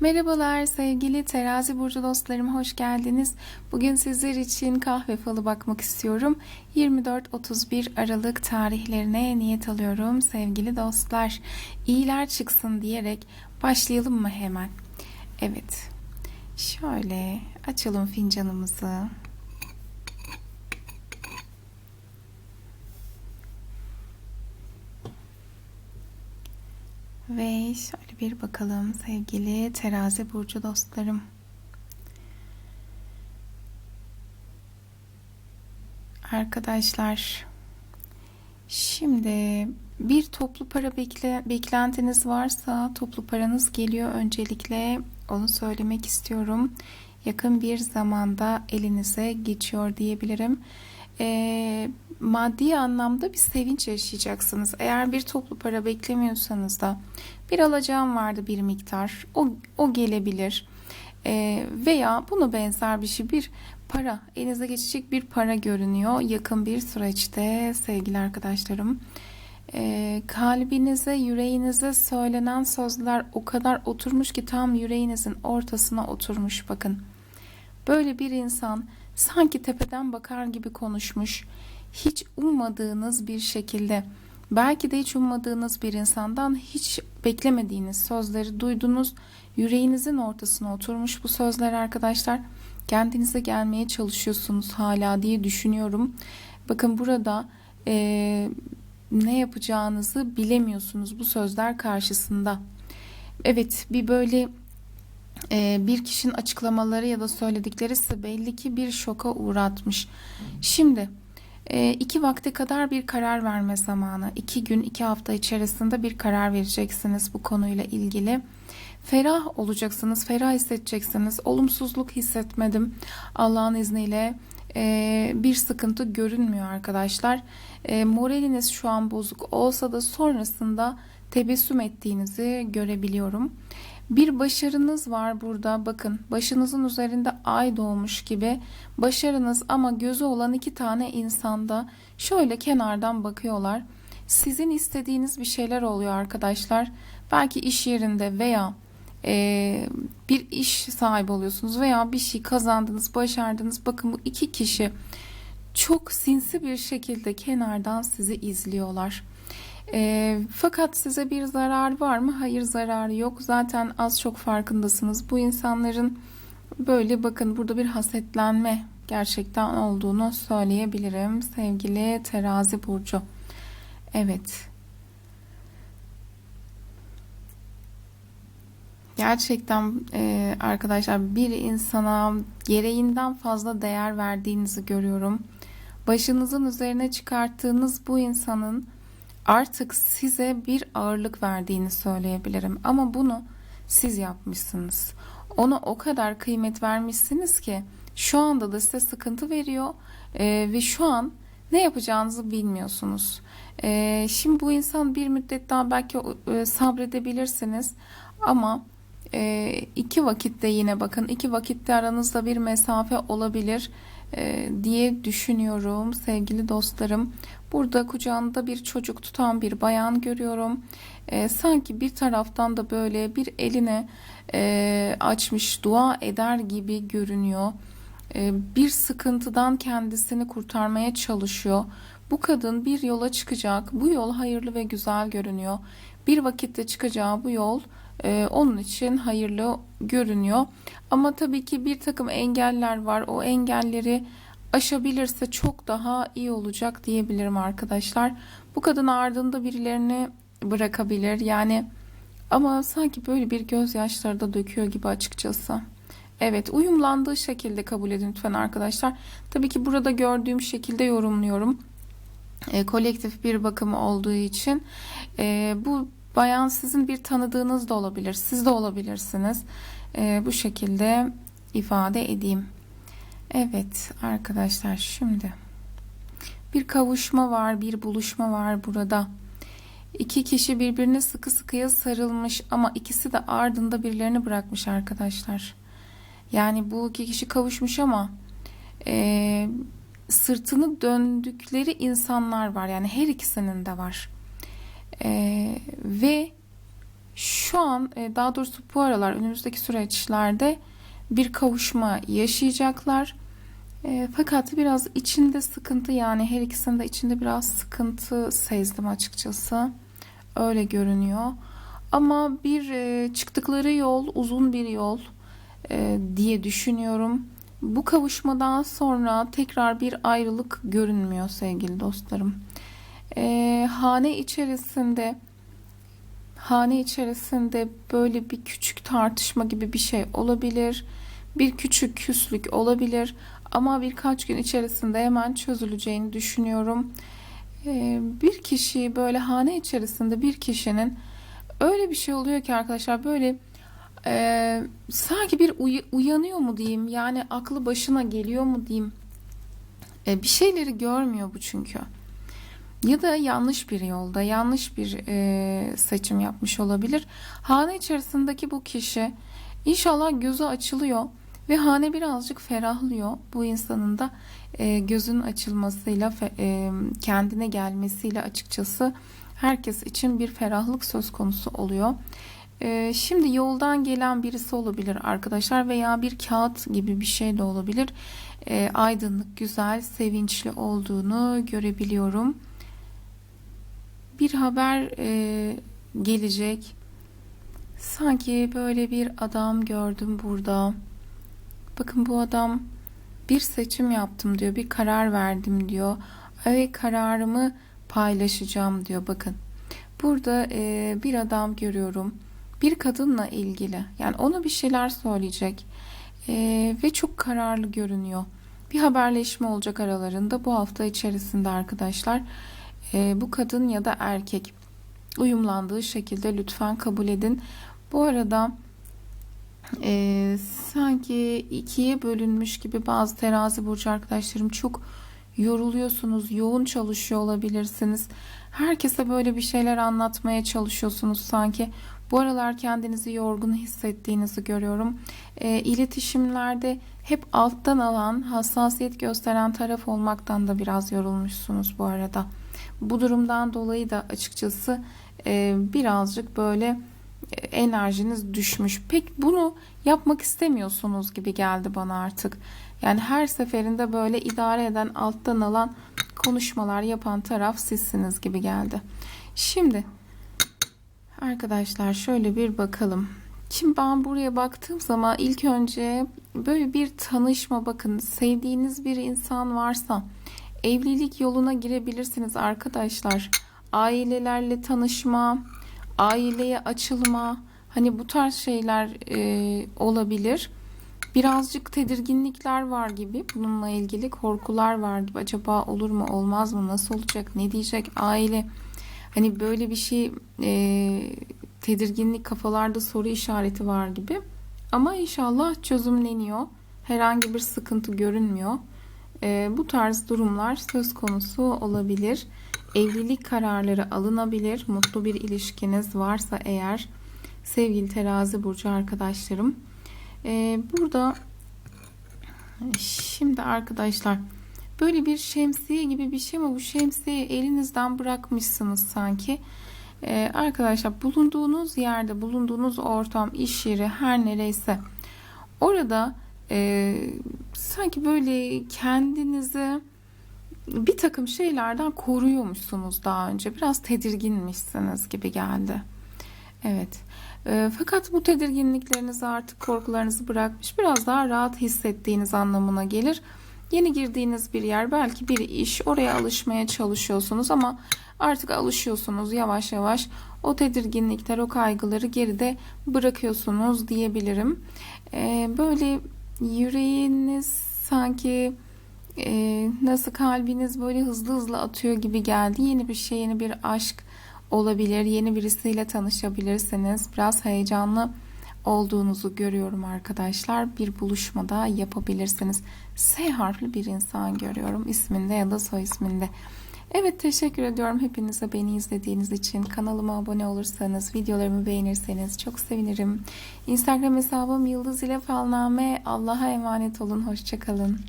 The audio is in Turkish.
Merhabalar sevgili terazi burcu dostlarım hoş geldiniz. Bugün sizler için kahve falı bakmak istiyorum. 24-31 Aralık tarihlerine niyet alıyorum sevgili dostlar. İyiler çıksın diyerek başlayalım mı hemen? Evet. Şöyle açalım fincanımızı. Ve şöyle bir bakalım sevgili terazi burcu dostlarım. Arkadaşlar şimdi bir toplu para bekle, beklentiniz varsa toplu paranız geliyor öncelikle onu söylemek istiyorum. Yakın bir zamanda elinize geçiyor diyebilirim. Ee, maddi anlamda bir sevinç yaşayacaksınız. Eğer bir toplu para beklemiyorsanız da bir alacağım vardı bir miktar. O, o gelebilir. Ee, veya buna benzer bir şey bir para elinize geçecek bir para görünüyor yakın bir süreçte sevgili arkadaşlarım. Ee, kalbinize yüreğinize söylenen sözler o kadar oturmuş ki tam yüreğinizin ortasına oturmuş bakın. Böyle bir insan sanki tepeden bakar gibi konuşmuş. Hiç ummadığınız bir şekilde belki de hiç ummadığınız bir insandan hiç beklemediğiniz sözleri duydunuz. Yüreğinizin ortasına oturmuş bu sözler arkadaşlar. Kendinize gelmeye çalışıyorsunuz hala diye düşünüyorum. Bakın burada e, ne yapacağınızı bilemiyorsunuz bu sözler karşısında. Evet bir böyle e, bir kişinin açıklamaları ya da söyledikleri size belli ki bir şoka uğratmış. Şimdi e, iki vakte kadar bir karar verme zamanı. iki gün iki hafta içerisinde bir karar vereceksiniz bu konuyla ilgili. Ferah olacaksınız, ferah hissedeceksiniz. Olumsuzluk hissetmedim. Allah'ın izniyle e, bir sıkıntı görünmüyor arkadaşlar. E, moraliniz şu an bozuk olsa da sonrasında tebessüm ettiğinizi görebiliyorum. Bir başarınız var burada. Bakın başınızın üzerinde ay doğmuş gibi başarınız ama gözü olan iki tane insanda şöyle kenardan bakıyorlar. Sizin istediğiniz bir şeyler oluyor arkadaşlar. Belki iş yerinde veya e, bir iş sahibi oluyorsunuz veya bir şey kazandınız, başardınız. Bakın bu iki kişi çok sinsi bir şekilde kenardan sizi izliyorlar. E, fakat size bir zarar var mı? Hayır zararı yok. Zaten az çok farkındasınız. Bu insanların böyle bakın burada bir hasetlenme gerçekten olduğunu söyleyebilirim. Sevgili terazi burcu. Evet. Gerçekten e, arkadaşlar bir insana gereğinden fazla değer verdiğinizi görüyorum. Başınızın üzerine çıkarttığınız bu insanın artık size bir ağırlık verdiğini söyleyebilirim. Ama bunu siz yapmışsınız. Ona o kadar kıymet vermişsiniz ki şu anda da size sıkıntı veriyor e, ve şu an ne yapacağınızı bilmiyorsunuz. E, şimdi bu insan bir müddet daha belki e, sabredebilirsiniz ama e, iki vakitte yine bakın iki vakitte aranızda bir mesafe olabilir e, diye düşünüyorum sevgili dostlarım. Burada kucağında bir çocuk tutan bir bayan görüyorum. E, sanki bir taraftan da böyle bir eline e, açmış dua eder gibi görünüyor. E, bir sıkıntıdan kendisini kurtarmaya çalışıyor. Bu kadın bir yola çıkacak. Bu yol hayırlı ve güzel görünüyor. Bir vakitte çıkacağı bu yol e, onun için hayırlı görünüyor. Ama tabii ki bir takım engeller var. O engelleri aşabilirse çok daha iyi olacak diyebilirim arkadaşlar. Bu kadın ardında birilerini bırakabilir. Yani ama sanki böyle bir gözyaşları da döküyor gibi açıkçası. Evet uyumlandığı şekilde kabul edin lütfen arkadaşlar. Tabii ki burada gördüğüm şekilde yorumluyorum. E, kolektif bir bakımı olduğu için e, bu bayan sizin bir tanıdığınız da olabilir. Siz de olabilirsiniz. E, bu şekilde ifade edeyim. Evet arkadaşlar şimdi bir kavuşma var, bir buluşma var burada. İki kişi birbirine sıkı sıkıya sarılmış ama ikisi de ardında birilerini bırakmış arkadaşlar. Yani bu iki kişi kavuşmuş ama e, sırtını döndükleri insanlar var. Yani her ikisinin de var. E, ve şu an e, daha doğrusu bu aralar önümüzdeki süreçlerde bir kavuşma yaşayacaklar. E, fakat biraz içinde sıkıntı yani her ikisinin de içinde biraz sıkıntı sezdim açıkçası. Öyle görünüyor. Ama bir e, çıktıkları yol uzun bir yol e, diye düşünüyorum. Bu kavuşmadan sonra tekrar bir ayrılık görünmüyor sevgili dostlarım. E, hane içerisinde hane içerisinde böyle bir küçük tartışma gibi bir şey olabilir. Bir küçük küslük olabilir ama birkaç gün içerisinde hemen çözüleceğini düşünüyorum. Ee, bir kişi böyle hane içerisinde bir kişinin öyle bir şey oluyor ki arkadaşlar böyle e, sanki bir uy- uyanıyor mu diyeyim yani aklı başına geliyor mu diyeyim. E, bir şeyleri görmüyor bu çünkü. Ya da yanlış bir yolda yanlış bir e, seçim yapmış olabilir. Hane içerisindeki bu kişi inşallah gözü açılıyor ve hane birazcık ferahlıyor bu insanın da e, gözün açılmasıyla e, kendine gelmesiyle açıkçası herkes için bir ferahlık söz konusu oluyor. Ee, Şimdi yoldan gelen birisi olabilir arkadaşlar veya bir kağıt gibi bir şey de olabilir. Ee, Aydınlık, güzel, sevinçli olduğunu görebiliyorum. Bir haber e, gelecek. Sanki böyle bir adam gördüm burada. Bakın bu adam bir seçim yaptım diyor, bir karar verdim diyor. Ve kararımı paylaşacağım diyor. Bakın burada e, bir adam görüyorum bir kadınla ilgili yani ona bir şeyler söyleyecek Ee, ve çok kararlı görünüyor. Bir haberleşme olacak aralarında bu hafta içerisinde arkadaşlar. Ee, bu kadın ya da erkek uyumlandığı şekilde lütfen kabul edin. Bu arada e, sanki ikiye bölünmüş gibi bazı terazi burcu arkadaşlarım çok yoruluyorsunuz, yoğun çalışıyor olabilirsiniz. Herkese böyle bir şeyler anlatmaya çalışıyorsunuz sanki. Bu aralar kendinizi yorgun hissettiğinizi görüyorum. E, iletişimlerde hep alttan alan, hassasiyet gösteren taraf olmaktan da biraz yorulmuşsunuz bu arada. Bu durumdan dolayı da açıkçası e, birazcık böyle enerjiniz düşmüş. Pek bunu yapmak istemiyorsunuz gibi geldi bana artık. Yani her seferinde böyle idare eden, alttan alan konuşmalar yapan taraf sizsiniz gibi geldi. Şimdi Arkadaşlar şöyle bir bakalım. Şimdi ben buraya baktığım zaman ilk önce böyle bir tanışma bakın sevdiğiniz bir insan varsa evlilik yoluna girebilirsiniz arkadaşlar. Ailelerle tanışma, aileye açılma hani bu tarz şeyler e, olabilir. Birazcık tedirginlikler var gibi bununla ilgili korkular var gibi acaba olur mu olmaz mı nasıl olacak ne diyecek aile Hani böyle bir şey e, tedirginlik kafalarda soru işareti var gibi. Ama inşallah çözümleniyor. Herhangi bir sıkıntı görünmüyor. E, bu tarz durumlar söz konusu olabilir. Evlilik kararları alınabilir. Mutlu bir ilişkiniz varsa eğer sevgili terazi burcu arkadaşlarım. E, burada şimdi arkadaşlar Böyle bir şemsiye gibi bir şey ama bu şemsiyeyi elinizden bırakmışsınız sanki. Ee, arkadaşlar bulunduğunuz yerde, bulunduğunuz ortam, iş yeri her nereyse orada e, sanki böyle kendinizi bir takım şeylerden koruyormuşsunuz daha önce. Biraz tedirginmişsiniz gibi geldi. Evet. E, fakat bu tedirginliklerinizi artık korkularınızı bırakmış biraz daha rahat hissettiğiniz anlamına gelir. Yeni girdiğiniz bir yer belki bir iş oraya alışmaya çalışıyorsunuz ama artık alışıyorsunuz yavaş yavaş o tedirginlikler o kaygıları geride bırakıyorsunuz diyebilirim. Ee, böyle yüreğiniz sanki e, nasıl kalbiniz böyle hızlı hızlı atıyor gibi geldi. Yeni bir şey yeni bir aşk olabilir yeni birisiyle tanışabilirsiniz biraz heyecanlı olduğunuzu görüyorum arkadaşlar. Bir buluşmada yapabilirsiniz. S harfli bir insan görüyorum isminde ya da soy isminde. Evet teşekkür ediyorum hepinize beni izlediğiniz için. Kanalıma abone olursanız, videolarımı beğenirseniz çok sevinirim. Instagram hesabım Yıldız ile Falname. Allah'a emanet olun. Hoşçakalın.